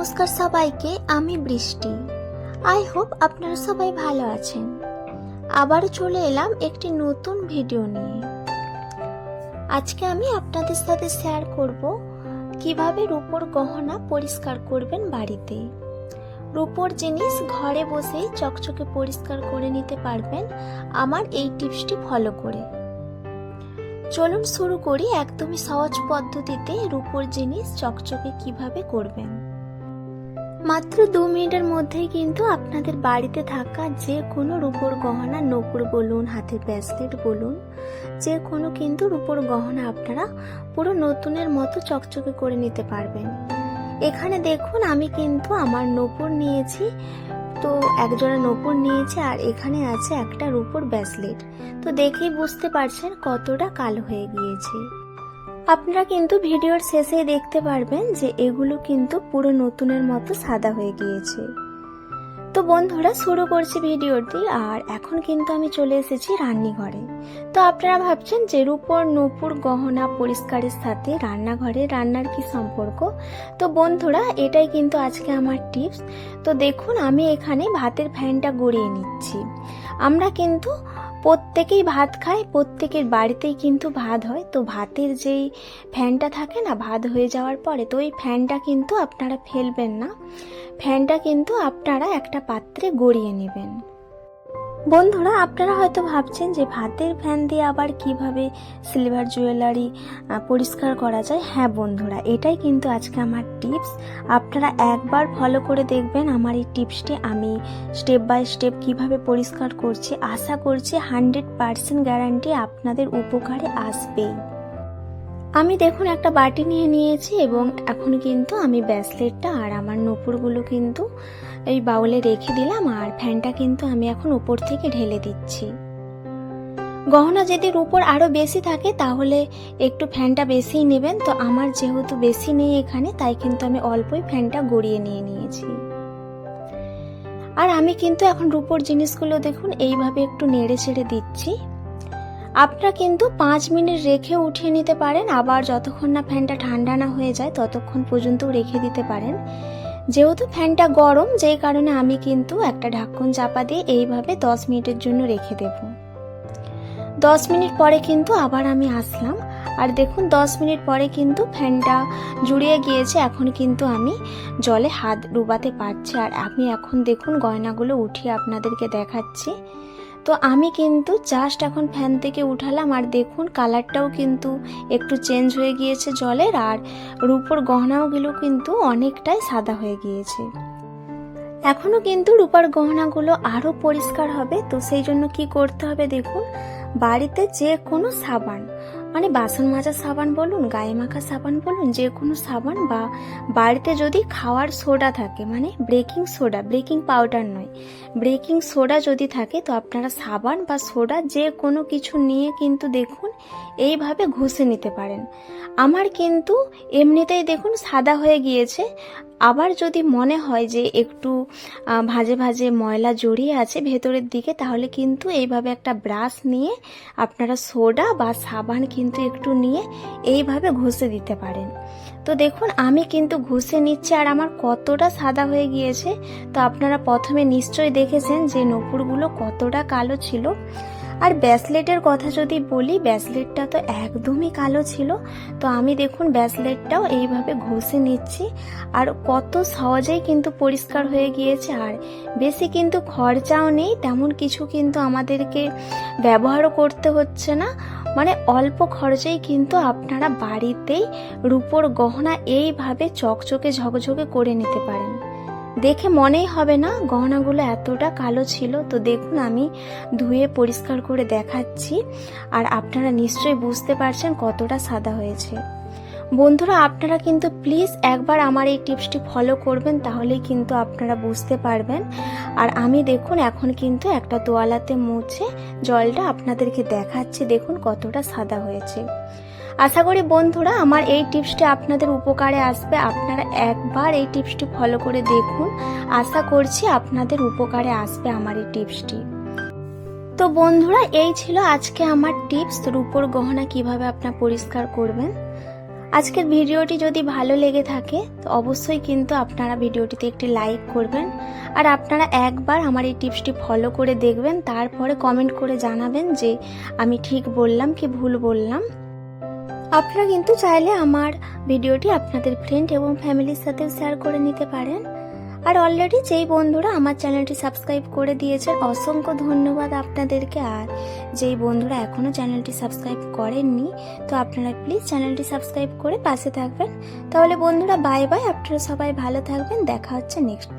নমস্কার সবাইকে, আমি বৃষ্টি। আই হোপ আপনারা সবাই ভালো আছেন। আবার চলে এলাম একটি নতুন ভিডিও নিয়ে। আজকে আমি আপনাদের সাথে শেয়ার করব কীভাবে রূপোর গহনা পরিষ্কার করবেন বাড়িতে। রূপোর জিনিস ঘরে বসেই চকচকে পরিষ্কার করে নিতে পারবেন আমার এই টিপসটি ফলো করে। চলুন শুরু করি একদমই সহজ পদ্ধতিতে রূপোর জিনিস চকচকে কীভাবে করবেন। মাত্র দু মিনিটের মধ্যেই কিন্তু আপনাদের বাড়িতে থাকা যে কোনো রূপোর গহনা নকুর বলুন, হাতের ব্রেসলেট বলুন, যে কোনো কিন্তু রূপোর গহনা আপনারা পুরো নতুনের মতো চকচকে করে নিতে পারবেন। এখানে দেখুন, আমি কিন্তু আমার নপুর নিয়েছি, তো একজোড়া নপুর নিয়েছি আর এখানে আছে একটা রূপোর ব্রেসলেট তো দেখেই বুঝতে পারছেন কতটা কালো হয়ে গিয়েছে। আপনারা কিন্তু ভিডিওর শেষে দেখতে পারবেন যে এগুলো কিন্তু পুরো নতুনের মতো সাদা হয়ে গিয়েছে। তো বন্ধুরা, শুরু করছি ভিডিওটি, আর এখন কিন্তু আমি চলে এসেছি রান্নাঘরে। তো আপনারা ভাবছেন যে রূপর নূপুর গহনা পরিষ্কারের সাথে রান্নাঘরে রান্নার কি সম্পর্ক? তো বন্ধুরা, এটাই কিন্তু আজকে আমার টিপস। তো দেখুন, আমি এখানে ভাতের ফ্যানটা গড়িয়ে নিচ্ছি। আমরা কিন্তু প্রত্যেকেই ভাত খায়, প্রত্যেকের বাড়িতেই কিন্তু ভাত হয়। তো ভাতের যেই ফ্যানটা থাকে না, ভাত হয়ে যাওয়ার পরে, তো ওই ফ্যানটা কিন্তু আপনারা ফেলবেন না। ফ্যানটা কিন্তু আপনারা একটা পাত্রে গড়িয়ে নেবেন। বন্ধুরা, আপনারা হয়তো ভাবছেন যে ভাতের ফ্যান দিয়ে আবার কীভাবে সিলভার জুয়েলারি পরিষ্কার করা যায়? হ্যাঁ বন্ধুরা, এটাই কিন্তু আজকে আমার টিপস আপনারা একবার ফলো করে দেখবেন আমার এই টিপসটি আমি স্টেপ বাই স্টেপ কীভাবে পরিষ্কার করছি। আশা করছি হান্ড্রেড পার্সেন্ট গ্যারান্টি আপনাদের উপকারে আসবেই। আমি দেখুন একটা বাটি নিয়ে নিয়েছি এবং এখন কিন্তু আমি ব্যাসলেটটা আর আমার নূপুরগুলো কিন্তু এই বাউলে রেখে দিলাম আর ফ্যানটা কিন্তু আমি এখন উপর থেকে ঢেলে দিচ্ছি। গহনা যদি উপর আরও বেশি থাকে তাহলে একটু ফ্যানটা বেশিই নেবেন। তো আমার যেহেতু বেশি নেই এখানে, তাই কিন্তু আমি অল্পই ফ্যানটা গড়িয়ে নিয়ে নিয়েছি। আর আমি কিন্তু এখন রূপোর জিনিসগুলো দেখুন, এইভাবে একটু নেড়ে ছেড়ে দিচ্ছি। আপনারা কিন্তু পাঁচ মিনিট রেখে উঠিয়ে নিতে পারেন, আবার যতক্ষণ না ফ্যানটা ঠান্ডা না হয়ে যায় ততক্ষণ পর্যন্ত রেখে দিতে পারেন। যেহেতু ফ্যানটা গরম, যেই কারণে আমি কিন্তু একটা ঢাকন চাপা দিয়ে এইভাবে দশ মিনিটের জন্য রেখে দেব। দশ মিনিট পরে কিন্তু আবার আমি আসলাম। আর দেখুন, দশ মিনিট পরে কিন্তু ফ্যানটা জুড়িয়ে গিয়েছে, এখন কিন্তু আমি জলে হাত ডুবাতে পারছি। আর আমি এখন দেখুন গয়নাগুলো উঠিয়ে আপনাদেরকে দেখাচ্ছি। তো আমি কিন্তু জাস্ট এখন ফ্যান থেকে উঠালাম আর দেখুন কালারটাও কিন্তু একটু চেঞ্জ হয়ে গিয়েছে জলের আর রূপোর গহনাগুলো কিন্তু অনেকটাই সাদা হয়ে গিয়েছে। এখনও কিন্তু রূপার গহনাগুলো আরও পরিষ্কার হবে, তো সেই জন্য কি করতে হবে দেখুন, বাড়িতে যে কোনো সাবান মানে বাসন মাজা সাবান বলুন, গায়ে মাখা সাবান বলুন, যে কোনো সাবান বা বাড়িতে যদি খাওয়ার সোডা থাকে মানে ব্রেকিং সোডা ব্রেকিং পাউডার নয় ব্রেকিং সোডা যদি থাকে, তো আপনারা সাবান বা সোডা যে কোনো কিছু নিয়ে কিন্তু দেখুন, এইভাবে ঘষে নিতে পারেন। আমার কিন্তু এমনিতেই দেখুন সাদা হয়ে গিয়েছে আবার যদি মনে হয় যে একটু ভাজে ভাজে ময়লা জড়িয়ে আছে ভেতরের দিকে, তাহলে কিন্তু এইভাবে একটা ব্রাশ নিয়ে আপনারা সোডা বা সাবান কিন্তু একটু নিয়ে এইভাবে ঘষে দিতে পারেন। তো দেখুন, আমি কিন্তু ঘষে নিচ্ছি আর আমার কতটা সাদা হয়ে গিয়েছে। তো আপনারা প্রথমে নিশ্চয়ই দেখেছেন যে নপুরগুলো কতটা কালো ছিল। আর ব্যাসলেটের কথা যদি বলি, ব্যাসলেটটা তো একদমই কালো ছিল। তো আমি দেখুন ব্যাসলেটটাও এইভাবে ঘষে নিচ্ছি। আর কত সহজেই কিন্তু পরিষ্কার হয়ে গিয়েছে। আর বেশি কিন্তু খরচাও নেই, তেমন কিছু কিন্তু আমাদেরকে ব্যবহারও করতে হচ্ছে না। মানে অল্প খরচেই কিন্তু আপনারা বাড়িতেই রূপোর গহনা এইভাবে চকচকে ঝকঝকে করে নিতে পারেন। দেখে মনেই হবে না গহনাগুলো এতটা কালো ছিল। তো দেখুন, আমি ধুয়ে পরিষ্কার করে দেখাচ্ছি আর আপনারা নিশ্চয়ই বুঝতে পারছেন কতটা সাদা হয়েছে। বন্ধুরা, আপনারা কিন্তু প্লিজ একবার আমার এই টিপসটি ফলো করবেন, তাহলেই কিন্তু আপনারা বুঝতে পারবেন। আর আমি দেখুন, এখন কিন্তু একটা তোয়ালাতে মুছে জলটা আপনাদেরকে দেখাচ্ছি। দেখুন কতটা সাদা হয়েছে। আশা করি বন্ধুরা আমার এই টিপসটি আপনাদের উপকারে আসবে। আপনারা একবার এই টিপসটি ফলো করে দেখুন। আশা করছি আপনাদের উপকারে আসবে আমার এই টিপসটি। তো বন্ধুরা, এই ছিল আজকে আমার টিপস। রূপোর গহনা কীভাবে আপনার পরিষ্কার করবেন। আজকের ভিডিওটি যদি ভালো লেগে থাকে, তো অবশ্যই কিন্তু আপনারা ভিডিওটিতে একটি লাইক করবেন। আর আপনারা একবার আমার এই টিপসটি ফলো করে দেখবেন। তারপরে কমেন্ট করে জানাবেন যে আমি ঠিক বললাম কি ভুল বললাম। আপনারা কিন্তু চাইলে আমার ভিডিওটি আপনাদের ফ্রেন্ড এবং ফ্যামিলির সাথে শেয়ার করে নিতে পারেন। আর অলরেডি যেই বন্ধুরা আমার চ্যানেলটি সাবস্ক্রাইব করে দিয়েছেন, অসংখ্য ধন্যবাদ আপনাদেরকে। আর যেই বন্ধুরা এখনও চ্যানেলটি সাবস্ক্রাইব করেননি, তো আপনারা প্লিজ চ্যানেলটি সাবস্ক্রাইব করে পাশে থাকবেন। তাহলে বন্ধুরা বাই বাই আপনারা সবাই ভালো থাকবেন, দেখা হচ্ছে নেক্সট